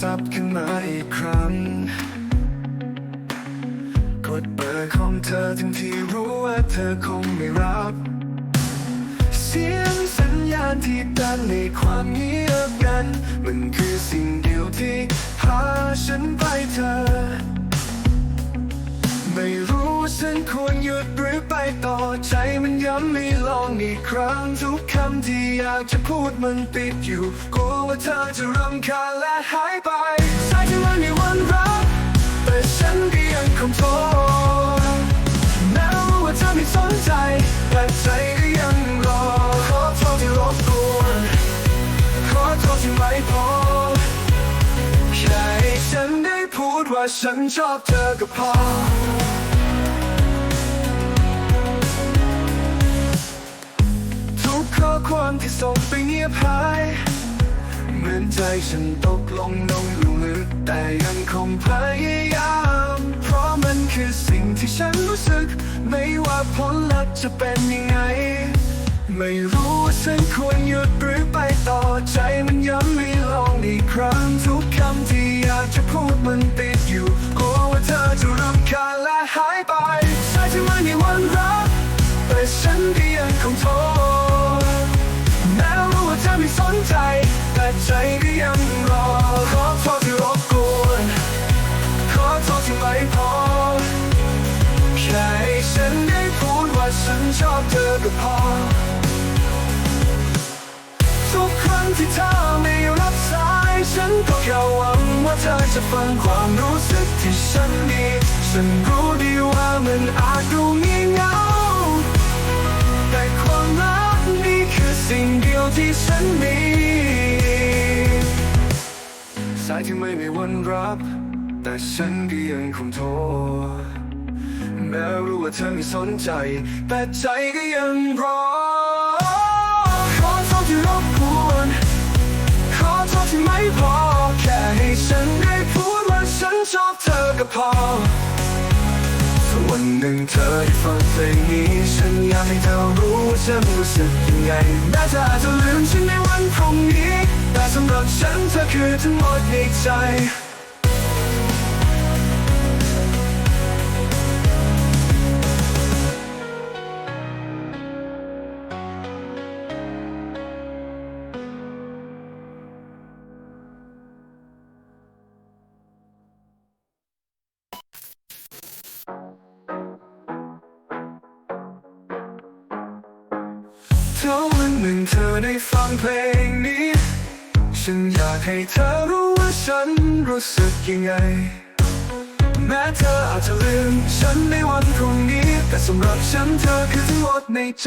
ศัพท์ขึ้นมาอีกครั้ง กดเบอร์ของเธอทั้งที่รู้ว่าเธอคงไม่รับ เสียงสัญญาณที่ดังในความเงียบงัน มันคือสิ่งเดียวที่พาฉันไปเธอ ไม่รู้ฉันควรหยุดหรือไปต่อใจมันย้ำไม่ องอีกครั้งทุกคำที่อยากจะพูดมันติดอยู่กลัวว่าเธอจะรำคาญและหายไปสายที่มันมีวันรักแต่ฉันก็ยังคงโทรแม้ว่าเธอไม่สนใจแต่ใจก็ยังรอขอโทษที่รบกวนขอโทษที่ไม่พอแค่ให้ฉันได้พูดว่าฉันชอบเธอก็พอ ยบหาย เหมือนใจฉันตกลงลงลึกแต่ยังคงพยายาม เพราะมันคือสิ่งที่ฉันรู้สึก ไม่ว่าผลลัพธ์จะเป็นยังไง ไม่รู้ว่าฉันควรหยุดหรือไปต่อใจมันย้ำไม่ลองอีกครั้งทุกคำที่อยากจะพูดมันติดอยู่กลัวว่าเธอจะรำคาญและหายไป ใจก็ยังรอขอโทษที่รบกวนขอโทษที่ไม่พอแค่ให้ฉันได้พูดว่าฉันชอบเธอก็พอ ทุกครั้งที่เธอไม่รับสายฉันก็แค่หวังว่าเธอจะฟังความรู้สึกที่ฉันมีฉันรู้ดีว่ามันอาจดูงี่เงาแต่ความรักนี่คือสิ่งเดียวที่ฉันมี สายที่ไม่มีวันรับ แต่ฉันก็ยังคงโทรแม้รู้ว่าเธอไม่สนใจ แต่ใจก็ยังรอขอโทษที่รบกวนขอโทษที่ไม่พอ แค่ให้ฉันได้พูดว่าฉันชอบเธอก็พอสักวันหนึ่งเธอได้ฟังเพลงนี้ ฉันอยากให้เธอรู้ว่าฉันรู้สึกยังไงแม้เธออาจจะลืมฉันในวันพรุ่งนี้ สำหรับฉันเธอคือทั้งหมดในใจถ้าวันหนึ่งเธอได้ฟังเพลงนี้ ฉันอยากให้เธอรู้ว่าฉันรู้สึกยังไง แม้เธออาจจะลืมฉันในวันพรุ่งนี้ แต่สำหรับฉันเธอคือทั้งหมดในใจ